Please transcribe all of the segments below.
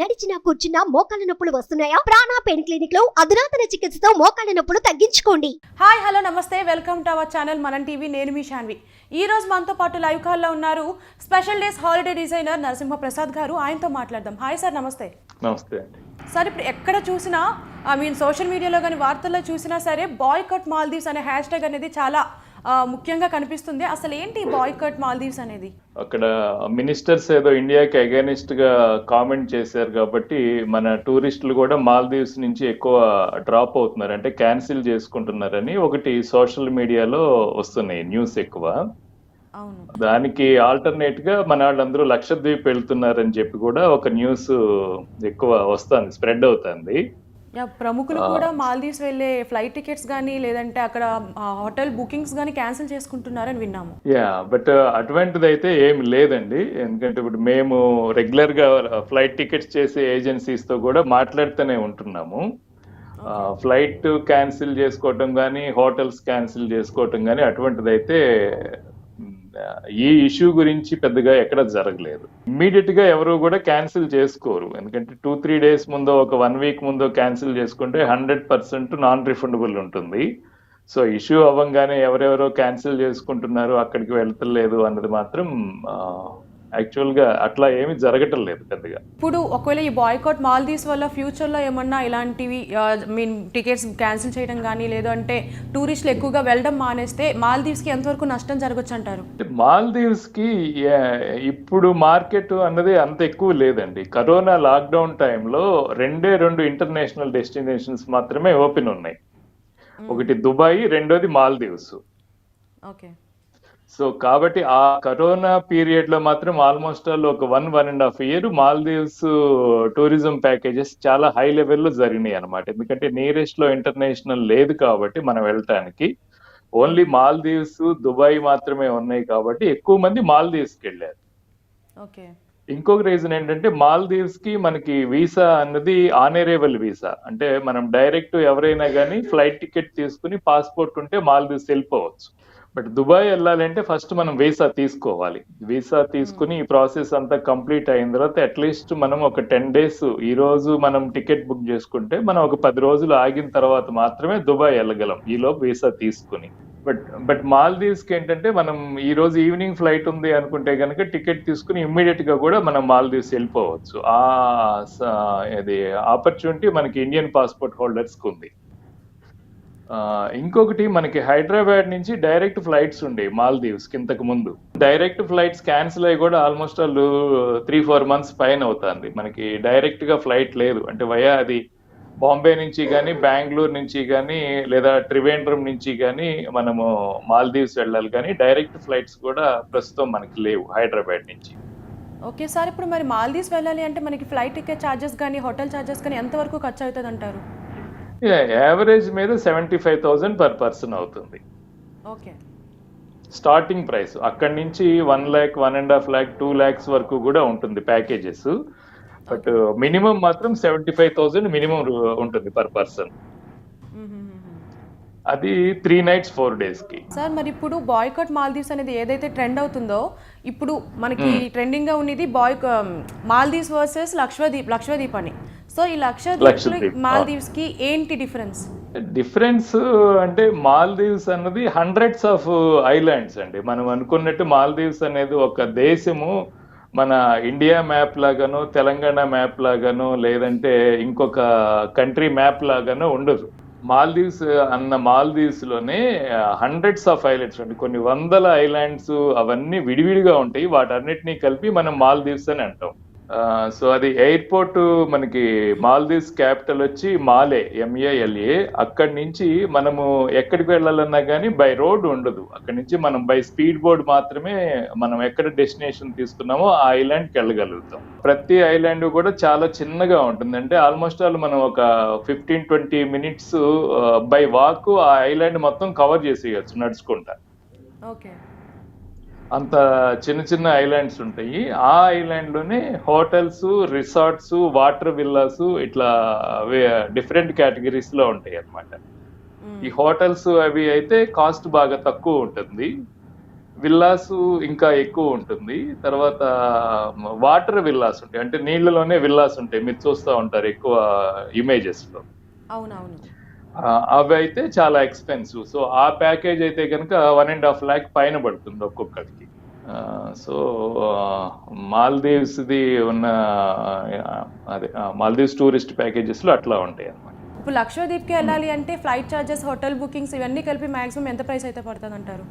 నడిచినా కూర్చున్నా మోకాళ్ళ నొప్పులు వస్తున్నాయా? ప్రాణా పెయిన్ క్లినిక్లో అధునాతన చికిత్సతో మోకాళ్ళ నొప్పులు తగ్గించుకోండి. హాయ్ హలో నమస్తే. Welcome to our channel Manam TV. నేను మీ శాన్వి ఈ రోజు మనతో పాటు లైవ్ కాల్లో ఉన్నారు special days holiday designer Narasimha Prasad garu. ఆయనతో మాట్లాడదాం. హాయ్ సార్ నమస్తే. నమస్తే సార్ ఇప్పుడు ఎక్కడ చూసినా ఐ మీన్ సోషల్ మీడియాలో కానీ వార్తల్లో చూసినా సరే బాయ్ కట్ మాల్దీవ్స్ అనే హ్యాష్ ట్యాగ్ అనేది చాలా ముఖ్యంగా కనిపిస్తుంది. అసలు ఏంటి బాయ్ కట్ మాల్దీవ్స్ అనేది? అక్కడ మినిస్టర్స్ ఏదో ఇండియాకి అగైనిస్ట్గా కామెంట్ చేశారు కాబట్టి మన టూరిస్టులు కూడా మాల్దీవ్స్ నుంచి ఎక్కువ డ్రాప్ అవుతున్నారు. అంటే క్యాన్సిల్ చేసుకుంటున్నారని ఒకటి సోషల్ మీడియాలో వస్తున్నాయి న్యూస్ ఎక్కువ. దానికి ఆల్టర్నేట్గా మన వాళ్ళందరూ లక్షద్వీప్ వెళ్తున్నారని చెప్పి కూడా ఒక న్యూస్ ఎక్కువ వస్తుంది స్ప్రెడ్ అవుతుంది. ప్రముఖులు కూడా మాల్దీవ్స్ వెళ్ళే ఫ్లైట్ టికెట్స్ కానీ లేదంటే అక్కడ హోటల్ బుకింగ్స్ కానీ క్యాన్సిల్ చేసుకుంటున్నారని విన్నాము. యా బట్ అటువంటిది అయితే ఏమి లేదండి. ఎందుకంటే ఇప్పుడు మేము రెగ్యులర్గా ఫ్లైట్ టికెట్స్ చేసే ఏజెన్సీస్తో కూడా మాట్లాడుతూనే ఉంటున్నాము. ఫ్లైట్ క్యాన్సిల్ చేసుకోవటం కానీ హోటల్స్ క్యాన్సిల్ చేసుకోవటం కానీ అటువంటిది అయితే ఈ ఇష్యూ గురించి పెద్దగా ఎక్కడ జరగలేదు. ఇమ్మీడియట్గా ఎవరు కూడా క్యాన్సిల్ చేసుకోరు. ఎందుకంటే టూ త్రీ డేస్ ముందో ఒక వన్ వీక్ ముందో క్యాన్సిల్ చేసుకుంటే హండ్రెడ్ పర్సెంట్ నాన్ రిఫండబుల్ ఉంటుంది. సో ఇష్యూ అవ్వంగానే ఎవరెవరో క్యాన్సిల్ చేసుకుంటున్నారు అక్కడికి వెళ్తలేదు అన్నది మాత్రం యాక్చువల్గా అట్లా ఏమీ జరగటం లేదు పెద్దగా. ఇప్పుడు ఒకవేళ ఈ బాయ్కాట్ మాల్దీవ్స్ వల్ల ఫ్యూచర్లో ఏమన్నా ఇలాంటివి మీన్ టికెట్స్ క్యాన్సిల్ చేయడం కానీ లేదు అంటే టూరిస్టులు ఎక్కువగా వెళ్ళడం మానేస్తే మాల్దీవ్స్కి ఎంతవరకు నష్టం జరగచ్చు అంటారు? మాల్దీవ్స్కి ఏ- ఇప్పుడు మార్కెట్ అన్నది అంత ఎక్కువ లేదండి. కరోనా లాక్డౌన్ టైంలో రెండే రెండు ఇంటర్నేషనల్ డెస్టినేషన్స్ మాత్రమే ఓపెన్ ఉన్నాయి. ఒకటి దుబాయ్ రెండోది మాల్దీవ్స్. ఓకే. సో కాబట్టి ఆ కరోనా పీరియడ్లో మాత్రం ఆల్మోస్ట్ ఆల్ ఒక one one and half year Maldives tourism packages చాలా హై లెవెల్లో జరిగినాయి అనమాట ఎందుకంటే నియరెస్ట్లో ఇంటర్నేషనల్ లేదు కాబట్టి మనం వెళ్ళటానికి. ఓన్లీ మాల్దీవ్స్ దుబాయ్ మాత్రమే ఉన్నాయి కాబట్టి ఎక్కువ మంది మాల్దీవ్స్కి వెళ్ళారు. ఓకే. ఇంకొక రీజన్ ఏంటంటే మాల్దీవ్స్కి మనకి వీసా అన్నది ఆనరేబుల్ వీసా. అంటే మనం డైరెక్ట్ ఎవరైనా కానీ ఫ్లైట్ టికెట్ తీసుకుని పాస్పోర్ట్ ఉంటే మాల్దీవ్స్ వెళ్ళిపోవచ్చు. బట్ దుబాయ్ వెళ్ళాలంటే ఫస్ట్ మనం వీసా తీసుకోవాలి. వీసా తీసుకుని ఈ ప్రాసెస్ అంతా కంప్లీట్ అయిన తర్వాత అట్లీస్ట్ మనం ఒక టెన్ డేస్ ఈ రోజు మనం టికెట్ బుక్ చేసుకుంటే మనం ఒక పది రోజులు ఆగిన తర్వాత మాత్రమే దుబాయ్ వెళ్ళగలం ఈలోపు వీసా తీసుకుని. బట్ బట్ మాల్దీవ్స్కి ఏంటంటే మనం ఈ రోజు ఈవినింగ్ ఫ్లైట్ ఉంది అనుకుంటే కనుక టికెట్ తీసుకుని ఇమ్మీడియట్గా కూడా మనం మాల్దీవ్స్ వెళ్ళిపోవచ్చు. ఆ స- ఇది ఆపర్చునిటీ మనకి ఇండియన్ పాస్పోర్ట్ హోల్డర్స్కి ఉంది. ఇంకొకటి మనకి హైదరాబాద్ నుంచి డైరెక్ట్ ఫ్లైట్స్ ఉండేవి మాల్దీవ్స్ ఇంతకు ముందు. డైరెక్ట్ ఫ్లైట్స్ క్యాన్సిల్ అయ్యి కూడా ఆల్మోస్ట్ వాళ్ళు త్రీ ఫోర్ మంత్స్ పైన అవుతుంది. మనకి డైరెక్ట్గా ఫ్లైట్ లేదు. అంటే వయా అది బాంబే నుంచి కానీ బెంగళూరు నుంచి కానీ లేదా త్రివేంద్రం నుంచి కానీ మనము మాల్దీవ్స్ వెళ్ళాలి కానీ డైరెక్ట్ ఫ్లైట్స్ కూడా ప్రస్తుతం మనకి లేవు హైదరాబాద్ నుంచి. ఓకే సార్ ఇప్పుడు మరి మాల్దీవ్స్ వెళ్ళాలి అంటే మనకి ఫ్లైట్ టికెట్ ఛార్జెస్ కానీ హోటల్ ఛార్జెస్ కానీ ఎంతవరకు ఖర్చు అవుతుంది అంటారు యావరేజ్ మీద seventy five thousand per person అవుతుంది స్టార్టింగ్ ప్రైస్ అక్కడి నుంచి one lakh one and half lakh two lakhs వరకు కూడా ఉంటుంది ప్యాకేజెస్ బట్ మినిమం మాత్రం సెవెంటీ ఫైవ్ థౌసండ్ మినిమం ఉంటుంది పర్ పర్సన్ అది త్రీ నైట్స్ ఫోర్ డేస్కి. సార్ మరి ఇప్పుడు బాయ్కట్ మాల్దీవ్స్ అనేది ఏదైతే ట్రెండ్ అవుతుందో ఇప్పుడు మనకి ట్రెండింగ్గా ఉన్నది boy Maldives versus Lakshadweep Lakshadweep అని. సో ఈ లక్షద్వీప్ మాల్దీవ్స్కి ఏంటి డిఫరెన్స్? డిఫరెన్స్ అంటే మాల్దీవ్స్ అన్నది హండ్రెడ్స్ ఆఫ్ ఐలాండ్స్ అండి. మనం అనుకున్నట్టు మాల్దీవ్స్ అనేది ఒక దేశము. మన ఇండియా మ్యాప్ లాగానో తెలంగాణ మ్యాప్ లాగానో లేదంటే ఇంకొక కంట్రీ మ్యాప్ లాగానో ఉండదు. మాల్దీవ్స్ అన్న మాల్దీవ్స్లోనే హండ్రెడ్స్ ఆఫ్ ఐలాండ్స్ ఉంటాయి కొన్ని వందల ఐలాండ్స్ అవన్నీ విడివిడిగా ఉంటాయి. వాటన్నిటినీ కలిపి మనం మాల్దీవ్స్ అని అంటాం. సో అది ఎయిర్పోర్ట్ మనకి మాల్దీవ్స్ క్యాపిటల్ వచ్చి మాలే ఎంఏఎల్ఏ అక్కడి నుంచి మనము ఎక్కడికి వెళ్ళాలన్నా కానీ బై రోడ్ ఉండదు. అక్కడి నుంచి మనం బై స్పీడ్ బోర్డ్ మాత్రమే మనం ఎక్కడ డెస్టినేషన్ తీసుకున్నామో ఆ ఐలాండ్కి వెళ్ళగలుగుతాం. ప్రతి ఐలాండ్ కూడా చాలా చిన్నగా ఉంటుంది. అంటే ఆల్మోస్ట్ ఆల్ మనం ఒక fifteen twenty minutes by walk ఆ ఐలాండ్ మొత్తం కవర్ చేసేయచ్చు నడుచుకుంటా. ఓకే. అంత చిన్న చిన్న ఐలాండ్స్ ఉంటాయి. ఆ ఐలాండ్లోనే హోటల్స్ రిసార్ట్స్ వాటర్ విల్లాస్ ఇట్లా డిఫరెంట్ కేటగిరీస్లో ఉంటాయి అన్నమాట. ఈ హోటల్స్ అవి అయితే కాస్ట్ బాగా తక్కువ ఉంటుంది. విల్లాస్ ఇంకా ఎక్కువ ఉంటుంది. తర్వాత వాటర్ విల్లాస్ ఉంటాయి. అంటే నీళ్ళలోనే విల్లాస్ ఉంటాయి. మీరు చూస్తూ ఉంటారు ఎక్కువ ఇమేజెస్లో అవునవును. అవి అయితే చాలా ఎక్స్పెన్సివ్ సో ఆ ప్యాకేజ్ అయితే కనుక వన్ అండ్ హాఫ్ ల్యాక్ పైన పడుతుంది ఒక్కొక్కరికి సో మాల్దీవ్స్ది ఉన్న అదే మాల్దీవ్స్ టూరిస్ట్ ప్యాకేజెస్లో అట్లా ఉంటాయి అన్నమాట. ఇప్పుడు లక్షద్వీప్కి వెళ్ళాలి అంటే ఫ్లైట్ చార్జెస్ హోటల్ బుకింగ్స్ ఇవన్నీ కలిపి మాక్సిమం ఎంత ప్రైస్ అయితే పడుతుంది అంటారు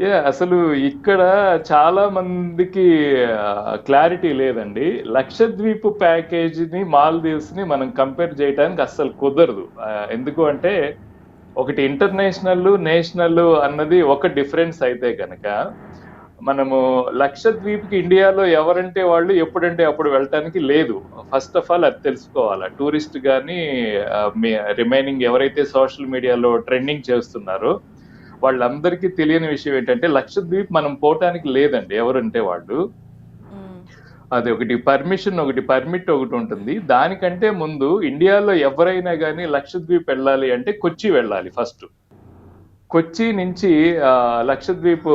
ఏ అసలు ఇక్కడ చాలా మందికి క్లారిటీ లేదండి. లక్షద్వీప్ ప్యాకేజీని మాల్దీవ్స్ని మనం కంపేర్ చేయడానికి అస్సలు కుదరదు. ఎందుకు అంటే ఒకటి ఇంటర్నేషనల్ నేషనల్ అన్నది ఒక డిఫరెన్స్ అయితే కనుక మనము లక్షద్వీప్కి ఇండియాలో ఎవరంటే వాళ్ళు ఎప్పుడంటే అప్పుడు వెళ్ళటానికి లేదు. ఫస్ట్ ఆఫ్ ఆల్ అది తెలుసుకోవాలి. టూరిస్ట్ కానీ రిమైనింగ్ ఎవరైతే సోషల్ మీడియాలో ట్రెండింగ్ చేస్తున్నారో వాళ్ళందరికీ తెలియని విషయం ఏంటంటే లక్షద్వీప్ మనం పోవటానికి లేదండి. ఎవరంటే వాళ్ళు. అది ఒకటి పర్మిషన్ ఒకటి పర్మిట్ ఒకటి ఉంటుంది. దానికంటే ముందు ఇండియాలో ఎవరైనా కానీ లక్షద్వీప్ వెళ్ళాలి అంటే కొచ్చి వెళ్ళాలి ఫస్ట్. కొచ్చి నుంచి లక్షద్వీప్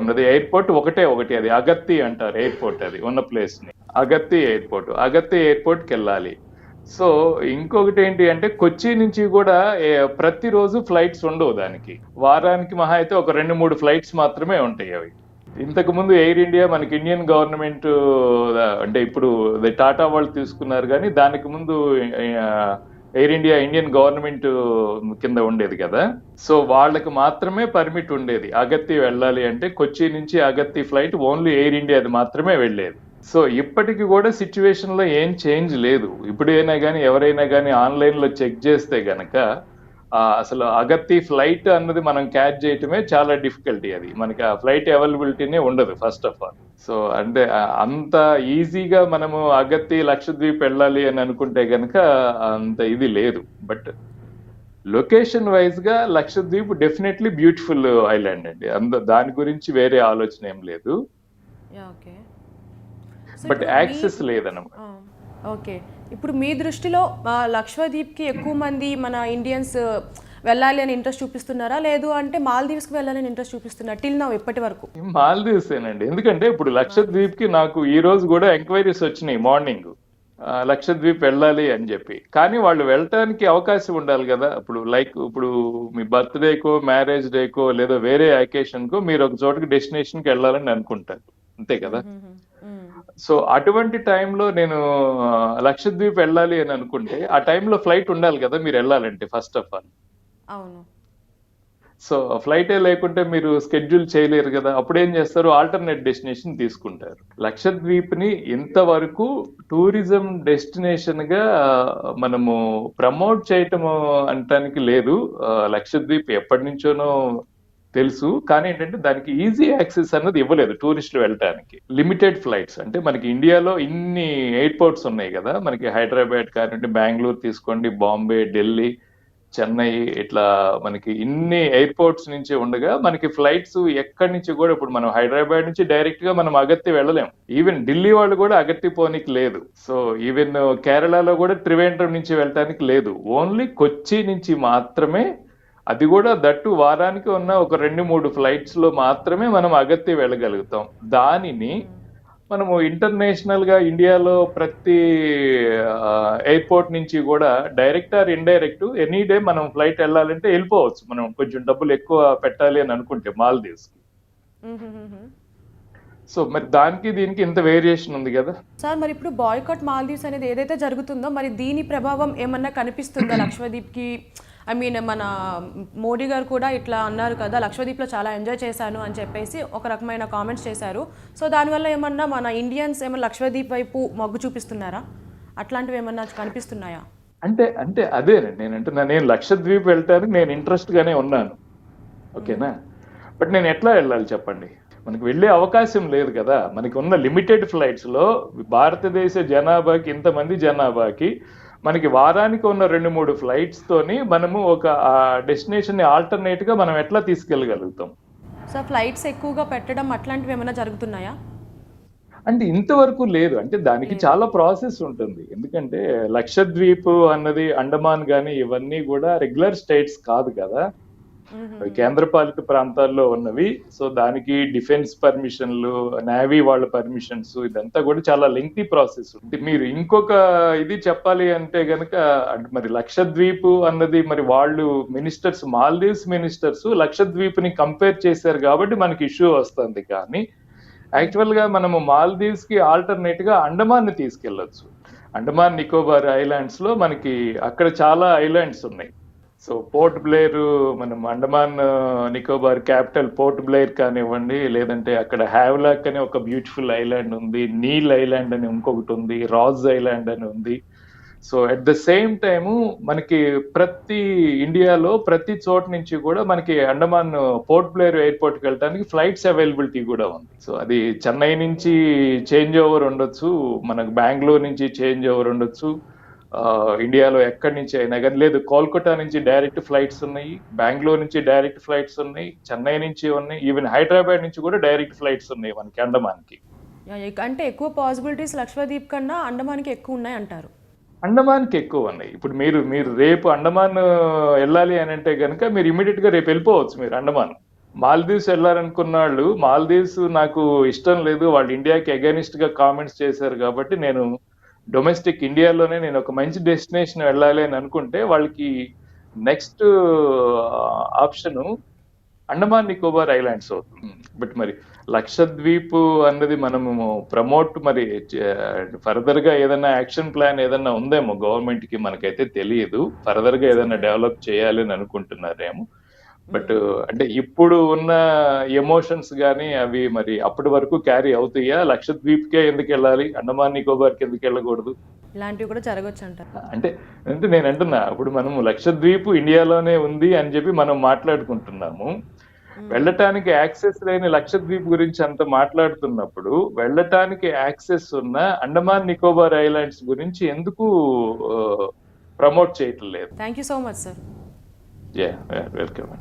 ఉన్నది ఎయిర్పోర్ట్ ఒకటే ఒకటి అది. అగత్తి అంటారు ఎయిర్పోర్ట్ అది ఉన్న ప్లేస్ని అగత్తి ఎయిర్పోర్ట్. అగత్తి ఎయిర్పోర్ట్కి వెళ్ళాలి. సో ఇంకొకటి ఏంటి అంటే కొచ్చి నుంచి కూడా ప్రతిరోజు ఫ్లైట్స్ ఉండవు దానికి. వారానికి మహా అయితే ఒక రెండు మూడు ఫ్లైట్స్ మాత్రమే ఉంటాయి అవి. ఇంతకు ముందు ఎయిర్ ఇండియా మనకి ఇండియన్ గవర్నమెంట్ అంటే ఇప్పుడు టాటా వాళ్ళు తీసుకున్నారు కానీ దానికి ముందు ఎయిర్ ఇండియా ఇండియన్ గవర్నమెంట్ కింద ఉండేది కదా. సో వాళ్ళకి మాత్రమే పర్మిట్ ఉండేది. అగత్తి వెళ్ళాలి అంటే కొచ్చి నుంచి అగత్తి ఫ్లైట్ ఓన్లీ ఎయిర్ ఇండియాది మాత్రమే వెళ్ళేది. సో ఇప్పటికి కూడా సిచ్యువేషన్లో ఏం చేంజ్ లేదు. ఇప్పుడైనా కానీ ఎవరైనా కానీ ఆన్లైన్లో చెక్ చేస్తే గనక అసలు అగత్తి ఫ్లైట్ అన్నది మనం క్యాచ్ చేయటమే చాలా డిఫికల్టీ అది. మనకి ఆ ఫ్లైట్ అవైలబిలిటీనే ఉండదు ఫస్ట్ ఆఫ్ ఆల్ సో అంటే అంత ఈజీగా మనము అగత్తి లక్షద్వీప్ వెళ్ళాలి అని అనుకుంటే గనక అంత ఇది లేదు. బట్ లొకేషన్ వైజ్గా లక్షద్వీప్ డెఫినెట్లీ బ్యూటిఫుల్ ఐలాండ్ అండి. అంద దాని గురించి వేరే ఆలోచన ఏం లేదు. ఓకే బట్ యాక్సెస్ లేదన్నమాట. ఓకే ఇప్పుడు మీ దృష్టిలో లక్షద్వీప్కి ఎక్కువ మంది మన ఇండియన్స్ వెళ్ళాలి అని ఇంట్రెస్ట్ చూపిస్తున్నారా? లేదు అంటే మాల్దీవ్స్కి వెళ్ళాలని ఇంట్రెస్ట్ చూపిస్తున్నారా. టిల్ నౌ ఇప్పటి వరకు? మాల్దీవ్స్ ఏనండి ఎందుకంటే ఇప్పుడు లక్షద్వీప్కి నాకు ఈ రోజు కూడా ఎంక్వైరీస్ వచ్చినాయి మార్నింగ్. లక్షద్వీప్ వెళ్ళాలి అని చెప్పి. కానీ వాళ్ళు వెళ్ళటానికి అవకాశం ఉండాలి కదా. ఇప్పుడు లైక్ ఇప్పుడు మీ బర్త్డేకో మ్యారేజ్ డేకో లేదా వేరే అకేషన్ కో మీరు ఒక చోటకి డెస్టినేషన్కి వెళ్ళాలని అనుకుంటారు. అంతే కదా. సో అటువంటి టైంలో నేను లక్షద్వీప్ వెళ్ళాలి అని అనుకుంటే ఆ టైంలో ఫ్లైట్ ఉండాలి కదా మీరు వెళ్ళాలంటే ఫస్ట్ ఆఫ్ ఆల్. అవును. సో ఫ్లైటే లేకుంటే మీరు స్కెడ్యూల్ చేయలేరు కదా అప్పుడు ఏం చేస్తారు? ఆల్టర్నేట్ డెస్టినేషన్ తీసుకుంటారు. లక్షద్వీప్ని ఇంతవరకు టూరిజం డెస్టినేషన్గా మనము ప్రమోట్ చేయటం అంటానికి లేదు. లక్షద్వీప్ ఎప్పటి నుంచోనో తెలుసు కానీ ఏంటంటే దానికి ఈజీ యాక్సెస్ అన్నది ఇవ్వలేదు టూరిస్టులు వెళ్ళటానికి. లిమిటెడ్ ఫ్లైట్స్ అంటే మనకి ఇండియాలో ఇన్ని ఎయిర్పోర్ట్స్ ఉన్నాయి కదా మనకి హైదరాబాద్ కానివ్వండి బెంగళూరు తీసుకోండి బాంబే ఢిల్లీ చెన్నై ఇట్లా మనకి ఇన్ని ఎయిర్పోర్ట్స్ నుంచి ఉండగా మనకి ఫ్లైట్స్ ఎక్కడి నుంచి కూడా ఇప్పుడు మనం హైదరాబాద్ నుంచి డైరెక్ట్గా మనం అగత్తి వెళ్ళలేము ఈవెన్ ఢిల్లీ వాళ్ళు కూడా అగత్తి పోనీకి లేదు. సో ఈవెన్ కేరళలో కూడా త్రివేంద్రం నుంచి వెళ్ళటానికి లేదు. ఓన్లీ కొచ్చి నుంచి మాత్రమే అది కూడా దట్టు వారానికి ఉన్న ఒక రెండు మూడు ఫ్లైట్స్లో మాత్రమే మనం అగత్తి వెళ్ళగలుగుతాం దానిని మనము ఇంటర్నేషనల్గా ఇండియాలో ప్రతి ఎయిర్పోర్ట్ నుంచి కూడా direct or indirect any day మనం ఫ్లైట్ వెళ్ళాలంటే వెళ్ళిపోవచ్చు మనం కొంచెం డబ్బులు ఎక్కువ పెట్టాలి అని అనుకుంటే మాల్దీవ్స్ మ్మ్. మ్మ్. మ్మ్. సో మరి దానికి దీనికి ఇంత వేరియేషన్ ఉంది కదా సార్ మరి ఇప్పుడు బాయ్కాట్ మాల్దీవ్స్ అనేది ఏదైతే జరుగుతుందో మరి దీని ప్రభావం ఏమన్నా కనిపిస్తుందా లక్షద్వీప్కి ఐ మీన్ మన మోడీ గారు కూడా ఇట్లా అన్నారు కదా లక్షద్వీప్లో చాలా ఎంజాయ్ చేశాను అని చెప్పేసి ఒక రకమైన కామెంట్స్ చేశారు. సో దానివల్ల ఏమన్నా మన ఇండియన్స్ ఏమన్నా లక్షద్వీప్ వైపు మొగ్గు చూపిస్తున్నారా? అట్లాంటివి ఏమన్నా కనిపిస్తున్నాయా? అంటే అంటే అదే నేను అంటున్నా నేను లక్షద్వీప్ వెళ్ళటానికి నేను ఇంట్రెస్ట్ గానే ఉన్నాను. ఓకేనా? బట్ నేను ఎట్లా వెళ్ళాలి చెప్పండి? మనకి వెళ్ళే అవకాశం లేదు కదా. మనకి ఉన్న లిమిటెడ్ ఫ్లైట్స్లో భారతదేశ జనాభాకి ఇంతమంది జనాభాకి మనకి వారానికి ఉన్న రెండు మూడు ఫ్లైట్స్ తోని మనము ఒక డెస్టినేషన్ని ఆల్టర్నేట్గా మనం ఎట్లా తీసుకెళ్ళగలుగుతాం? సో ఫ్లైట్స్ ఎక్కువగా పెట్టడం అట్లాంటివి ఏమైనా జరుగుతున్నాయా? అంటే ఇంతవరకు లేదు. అంటే దానికి చాలా ప్రాసెస్ ఉంటుంది. ఎందుకంటే లక్షద్వీప్ అన్నది అండమాన్ గాని ఇవన్నీ కూడా రెగ్యులర్ స్టేట్స్ కాదు కదా. అవి కేంద్రపాలిత ప్రాంతాల్లో ఉన్నవి. సో దానికి డిఫెన్స్ పర్మిషన్లు నేవీ వాళ్ళ పర్మిషన్స్ ఇదంతా కూడా చాలా లెంగ్తీ ప్రాసెస్ ఉంది. మీరు ఇంకొక ఇది చెప్పాలి అంటే గనక మరి లక్షద్వీప్ అన్నది మరి వాళ్ళు మినిస్టర్స్ మాల్దీవ్స్ మినిస్టర్స్ లక్షద్వీప్ని కంపేర్ చేశారు కాబట్టి మనకి ఇష్యూ వస్తుంది. కానీ యాక్చువల్గా మనము మాల్దీవ్స్కి ఆల్టర్నేట్గా అండమాన్ని తీసుకెళ్ళొచ్చు అండమాన్ నికోబార్ ఐలాండ్స్లో మనకి అక్కడ చాలా ఐలాండ్స్ ఉన్నాయి. సో పోర్ట్ బ్లేర్ మనం అండమాన్ నికోబార్ క్యాపిటల్ పోర్ట్ బ్లేర్ కానివ్వండి లేదంటే అక్కడ హ్యావ్లాక్ అనే ఒక బ్యూటిఫుల్ ఐలాండ్ ఉంది నీల్ ఐలాండ్ అని ఇంకొకటి ఉంది రాజ్ ఐలాండ్ అని ఉంది. So at the same time మనకి ప్రతి ఇండియాలో ప్రతి చోట నుంచి కూడా మనకి అండమాన్ పోర్ట్ బ్లేర్ ఎయిర్పోర్ట్కి వెళ్ళడానికి ఫ్లైట్స్ అవైలబిలిటీ కూడా ఉంది. సో అది చెన్నై నుంచి చేంజ్ ఓవర్ ఉండొచ్చు మనకు బెంగళూరు నుంచి చేంజ్ ఓవర్ ఉండొచ్చు ఇండియాలో ఎక్కడి నుంచి అయినా కానీ లేదు కోల్కతా నుంచి డైరెక్ట్ ఫ్లైట్స్ ఉన్నాయి బెంగళూరు నుంచి డైరెక్ట్ ఫ్లైట్స్ ఉన్నాయి చెన్నై నుంచి ఉన్నాయి ఈవెన్ హైదరాబాద్ నుంచి కూడా డైరెక్ట్ ఫ్లైట్స్ ఉన్నాయి మనకి అండమాన్కి. అంటే ఎక్కువ పాసిబిలిటీస్ లక్షద్వీప్ కన్నా అండమాన్కి ఎక్కువ ఉన్నాయి అంటారు. అండమాన్కి ఎక్కువ ఉన్నాయి. ఇప్పుడు మీరు మీరు రేపు అండమాన్ వెళ్ళాలి అని అంటే కనుక మీరు ఇమీడియట్గా రేపు వెళ్ళిపోవచ్చు మీరు అండమాన్. మాల్దీవ్స్ వెళ్ళాలనుకున్న వాళ్ళు మాల్దీవ్స్ నాకు ఇష్టం లేదు వాళ్ళు ఇండియాకి అగైనిస్ట్గా కామెంట్స్ చేశారు కాబట్టి నేను డొమెస్టిక్ ఇండియాలోనే నేను ఒక మంచి డెస్టినేషన్ వెళ్ళాలి అని అనుకుంటే వాళ్ళకి next option Andaman Nicobar islands అవుతుంది. బట్ మరి లక్షద్వీప్ అన్నది మనము ప్రమోట్ మరి ఫర్దర్గా ఏదైనా యాక్షన్ ప్లాన్ ఏదైనా ఉందేమో గవర్నమెంట్కి మనకైతే తెలియదు. ఫర్దర్గా ఏదైనా డెవలప్ చేయాలి అని అనుకుంటున్నారేమో. బట్ అంటే ఇప్పుడు ఉన్న ఎమోషన్స్ గానీ అవి మరి అప్పటి వరకు క్యారీ అవుతాయా? లక్షద్వీప్ కే ఎందుకు వెళ్ళాలి? అండమాన్ నికోబార్కి ఎందుకు వెళ్ళకూడదు? ఇలాంటివి కూడా జరగచ్చు అంటారు అంటే అంటే నేను అంటున్నా ఇప్పుడు మనం లక్షద్వీప్ ఇండియాలోనే ఉంది అని చెప్పి మనం మాట్లాడుకుంటున్నాము. వెళ్ళటానికి యాక్సెస్ లేని లక్షద్వీప్ గురించి అంత మాట్లాడుతున్నప్పుడు వెళ్ళటానికి యాక్సెస్ ఉన్న అండమాన్ నికోబార్ ఐలాండ్స్ గురించి ఎందుకు ప్రమోట్ చేయటం లేదు thank you so much sir. Welcome